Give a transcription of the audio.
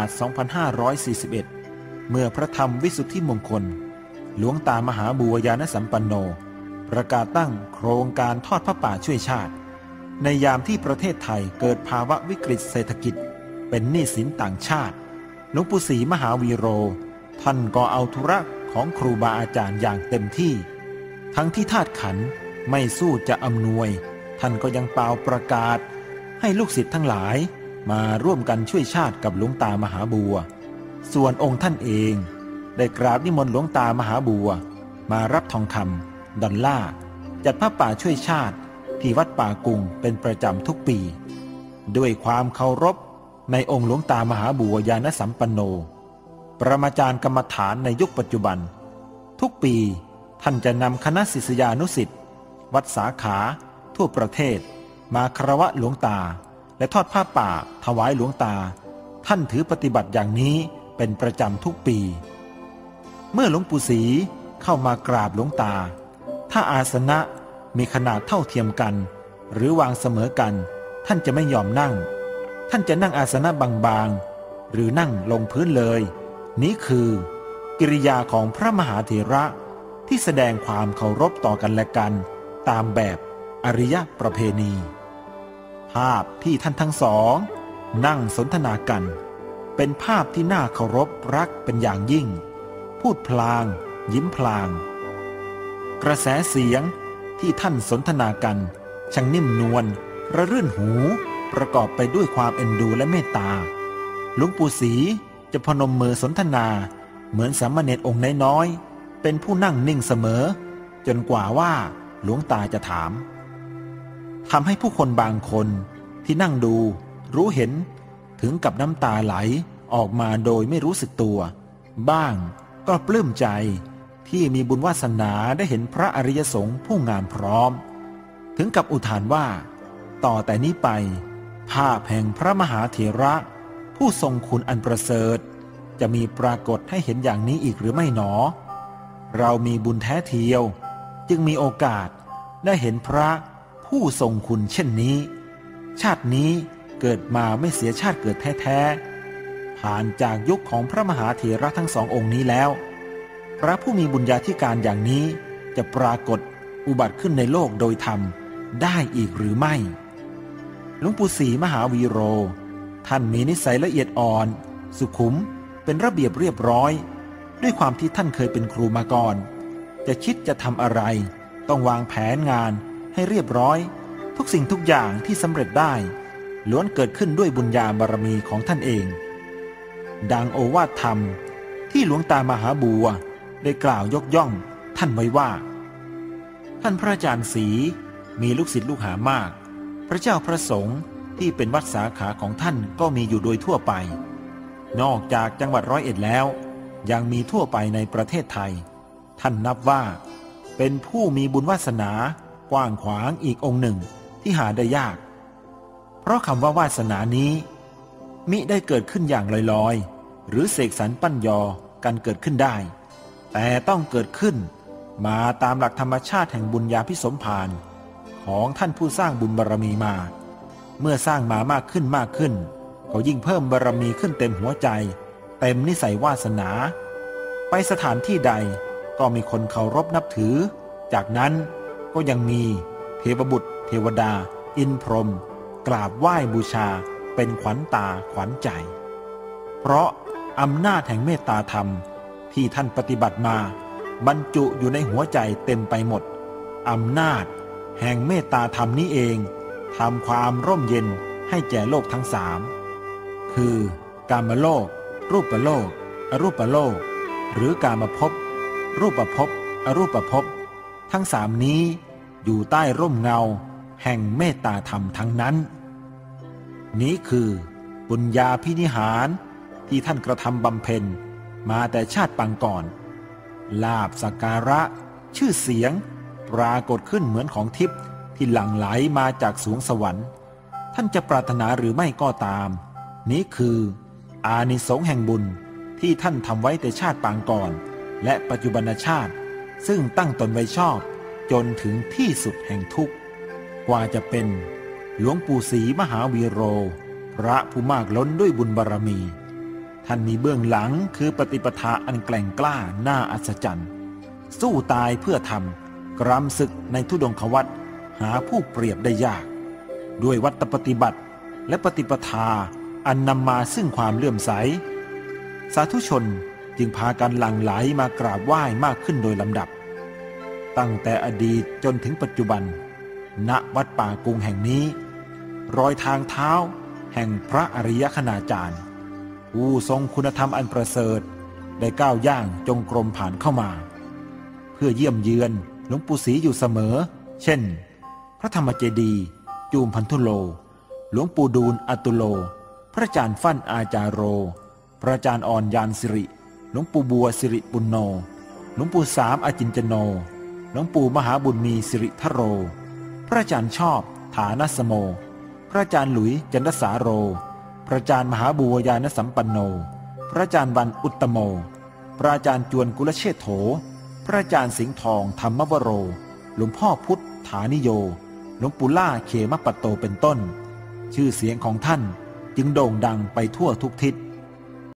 าช2541 เมื่อพระธรรมวิสุทธิมงคล หลวงตามหาบัวยานสัมปันโน ประกาศตั้งโครงการทอดพระป่าช่วยชาติ ในยามที่ประเทศไทยเกิดภาวะวิกฤตเศรษฐกิจ เป็นหนี้สินต่างชาติ หลวงปู่ศรีมหาวีโร ท่านก็เอาธุระของครูบาอาจารย์อย่างเต็มที่ ทั้งที่ธาตุขันไม่สู้จะอำนวย ท่านก็ยังเป่าประกาศ ให้ลูกศิษย์ทั้งหลาย มาร่วมกันช่วยชาติกับหลวงตามหาบัว ส่วนองค์ท่านเองได้กราบนิมนต์หลวงตามหาบัว มารับทองคำดอลลาร์จัดพระป่าช่วยชาติ ที่วัดป่ากุงเป็นประจำทุกปี ด้วยความเคารพในองค์หลวงตามหาบัวยานสัมปันโน ประมาจารย์กรรมฐานในยุคปัจจุบัน ทุกปีท่านจะนำคณะศิษยานุสิษย์วัดสาขาทั่วประเทศ มาคารวะหลวงตา และทอดผ้าป่าถวายหลวงตา ท่านถือปฏิบัติอย่างนี้เป็นประจำทุกปี เมื่อหลวงปู่ศรีเข้ามากราบหลวงตา ถ้าอาสนะมีขนาดเท่าเทียมกัน หรือวางเสมอกัน ท่านจะไม่ยอมนั่ง ท่านจะนั่งอาสนะบางๆ หรือนั่งลงพื้นเลย นี้คือ กิริยาของพระมหาเถระที่แสดงความเคารพต่อกันและกัน ตามแบบอริยประเพณี ภาพที่ท่านทั้งสอง นั่งสนทนากัน เป็นภาพที่น่าเคารพรักเป็นอย่างยิ่ง พูดพลาง ยิ้มพลาง กระแสเสียงที่ท่านสนทนากันช่างนิ่มนวลระรื่นหูประกอบไปด้วยความเอ็นดูและเมตตาหลวงปู่ศรีจะพนมมือสนทนาเหมือนสามเณรองค์น้อยๆเป็นผู้นั่งนิ่งเสมอ จนกว่าว่าหลวงตาจะถาม ทำให้ผู้คนบางคนที่นั่งดูรู้เห็นถึงกับน้ำตาไหลออกมาโดยไม่รู้สึกตัว บ้างก็ปลื้มใจที่มีบุญวาสนาได้เห็นพระอริยสงฆ์ผู้งามพร้อม ถึงกับอุทานว่า ต่อแต่นี้ไป ภาพแห่งพระมหาเถระ ผู้ทรงคุณอันประเสริฐ จะมีปรากฏให้เห็นอย่างนี้อีกหรือไม่หนอ เรามีบุญแท้เทียว จึงมีโอกาสได้เห็นพระ ผู้ทรงคุณเช่นนี้ ชาตินี้เกิดมาไม่เสียชาติเกิดแท้ๆผ่านจากยุคของพระมหาเถระทั้งสององค์นี้แล้ว พระผู้มีบุญญาธิการอย่างนี้จะปรากฏอุบัติขึ้นในโลกโดยธรรมได้อีกหรือไม่หลวงปู่ศรีมหาวีโร ท่านมีนิสัยละเอียดอ่อน สุขุมเป็นระเบียบเรียบร้อย ด้วยความที่ท่านเคยเป็นครูมาก่อน จะคิดจะทำอะไร ต้องวางแผนงาน ให้เรียบร้อย ทุกสิ่งทุกอย่างที่สำเร็จได้ ล้วนเกิดขึ้นด้วยบุญญาบารมีของท่านเอง ดังโอวาทธรรมที่หลวงตามหาบัวได้กล่าวยกย่องท่านไว้ว่า ท่านพระอาจารย์ศรีมีลูกศิษย์ลูกหามาก พระเจ้าพระสงฆ์ที่เป็นวัดสาขาของท่านก็มีอยู่โดยทั่วไป นอกจากจังหวัดร้อยเอ็ดแล้ว ยังมีทั่วไปในประเทศไทย ท่านนับว่า เป็นผู้มีบุญวาสนา กว้างขวางอีกองค์หนึ่งที่หาได้ยาก เพราะคำว่าวาสนานี้ มิได้เกิดขึ้นอย่างลอยๆ หรือเสกสรรปั้นยอกันเกิดขึ้นได้ แต่ต้องเกิดขึ้นมาตามหลักธรรมชาติแห่งบุญญาพิสมภารของท่านผู้สร้างบุญบารรมีมา เมื่อสร้างมามากขึ้นมากขึ้น ก็ยิ่งเพิ่มบารรมีขึ้นเต็มหัวใจ เต็มนิสัยวาสนา ไปสถานที่ใดก็มีคนเคารพนับถือ จากนั้น ก็ยังมีเทวบุตร เทวดา อินพรหมกราบไหว้บูชาเป็นขวัญตาขวัญใจ เพราะอำนาจแห่งเมตตาธรรมที่ท่านปฏิบัติมา บรรจุอยู่ในหัวใจเต็มไปหมด อำนาจ แห่งเมตตาธรรมนี้เองทำความร่มเย็นให้แก่โลกทั้งสาม คือกามโลก รูปโลก อรูปโลก หรือกามภพรูปภพอรูปภพทั้งสามนี้ อยู่ใต้ร่มเงา แห่งเมตตาธรรมทั้งนั้น นี้คือบุญญาพินิหารที่ท่านกระทำบำเพ็ญมาแต่ชาติปังก่อน ลาบสักการะ ชื่อเสียง ปรากฏขึ้นเหมือนของทิพย์ที่หลั่งไหลมาจากสวงสวรรค์ ท่านจะปรารถนาหรือไม่ก็ตาม นี้คืออานิสงส์แห่งบุญที่ท่านทำไว้แต่ชาติปางก่อน และปัจจุบันชาติ ซึ่งตั้งตนไว้ชอบ จนถึงที่สุดแห่งทุกข์ กว่าจะเป็นหลวงปู่ศรีมหาวีโร พระผู้มากล้นด้วยบุญบารรมี ท่านมีเบื้องหลังคือปฏิปทาอันแกล่งกล้าน่าอัศจรรย์ สู้ตายเพื่อทำกรำศึกในทุดงควัตหาผู้เปรียบได้ยาก ด้วยวัตปฏิบัติและปฏิปทาอันนำมาซึ่งความเลื่อมใส สาธุชนจึงพากันหลั่งไหลมากราบไหว้มากขึ้นโดยลำดับ ตั้งแต่อดีตจนถึงปัจจุบัน ณวัดป่ากุงแห่งนี้ รอยทางเท้า แห่งพระอริยคณาจารย์ผู้ทรงคุณธรรมอันประเสริฐได้ก้าวย่างจงกรมผ่านเข้ามา เพื่อเยี่ยมเยือนหลวงปู่ศรีอยู่เสมอ เช่น พระธรรมเจดีย์จูมพันธุโล หลวงปู่ดูลอตุโล พระอาจารย์ฟั่นอาจารโร พระอาจารย์อ่อนยานสิริ หลวงปู่บัวสิริปุณโน หลวงปู่สามอาจินจโน หลวงปู่มหาบุญมีสิริทโร พระอาจารย์ชอบฐานสโม พระอาจารย์หลุยจันทสาโร พระอาจารย์มหาบุวญาณสัมปันโน พระอาจารย์วันอุตตโม พระอาจารย์จวนกุลเชษโถ พระอาจารย์สิงห์ทองธรรมวโร หลวงพ่อพุทธฐานิโย หลวงปู่ล่าเขมปัตโตเป็นต้น ชื่อเสียงของท่านจึงโด่งดังไปทั่วทุกทิศ